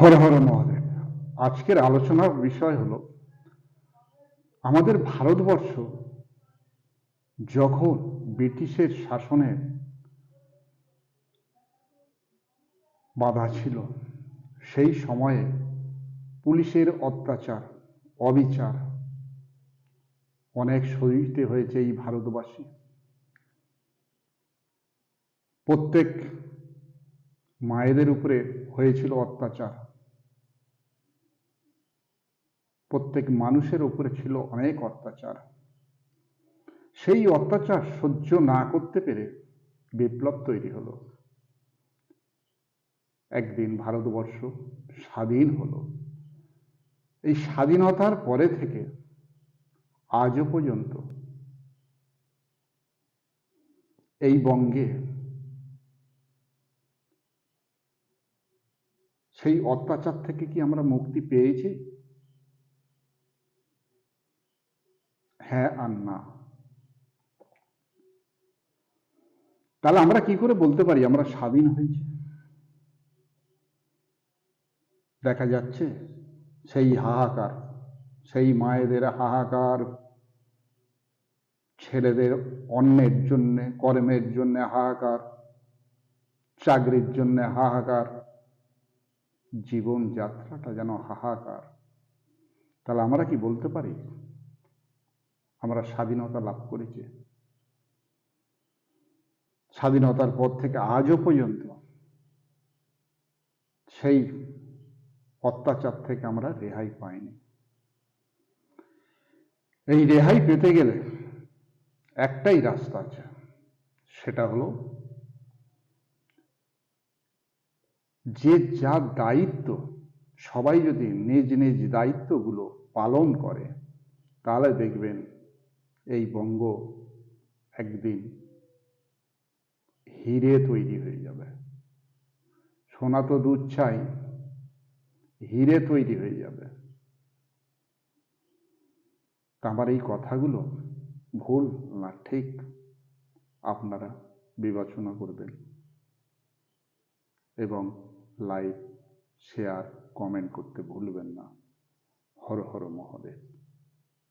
হর হর মহাদেব। আজকের আলোচনার বিষয় হলো, আমাদের ভারতবর্ষ যখন ব্রিটিশের শাসনের বাধা ছিল, সেই সময়ে পুলিশের অত্যাচার, অবিচার অনেক সহিতে হয়েছে এই ভারতবাসী। প্রত্যেক মায়েদের উপরে হয়েছিল অত্যাচার। প্রত্যেক মানুষের উপরে ছিল অনেক অত্যাচার। সেই অত্যাচার সহ্য না করতে পেরে বিপ্লব তৈরি হলো। একদিন ভারতবর্ষ স্বাধীন হলো। এই স্বাধীনতার পরে থেকে আজও পর্যন্ত এই বঙ্গে সেই অত্যাচার থেকে কি আমরা মুক্তি পেয়েছি? হ্যাঁ আর না। তাহলে আমরা কি করে বলতে পারি? আমরা স্বাধীন হয়েছি। দেখা যাচ্ছে সেই হাহাকার, সেই মায়েদের হাহাকার, ছেলেদের অন্যের জন্যে, কর্মের জন্য হাহাকার, চাকরির জন্য হাহাকার জীবন যাত্রাটা যেন হাহাকার। তাহলে আমরা কি বলতে পারি? আমরা স্বাধীনতা লাভ করেছি। স্বাধীনতার পর থেকে আজও পর্যন্ত সেই অত্যাচার থেকে আমরা রেহাই পাইনি। এই রেহাই পেতে গেলে একটাই রাস্তা আছে, সেটা হলো যে যা দায়িত্ব, সবাই যদি নিজ নিজ দায়িত্বগুলো পালন করে, তাহলে দেখবেন এই বঙ্গ একদিন হিরে তৈরি হয়ে যাবে। সোনা তো দুধ চাই, হিরে তৈরি হয়ে যাবে। আমার এই কথাগুলো ভুল না ঠিক আপনারা বিবেচনা করবেন এবং লাইক, শেয়ার, কমেন্ট করতে ভুলবেন না। হর হর মহাদেব।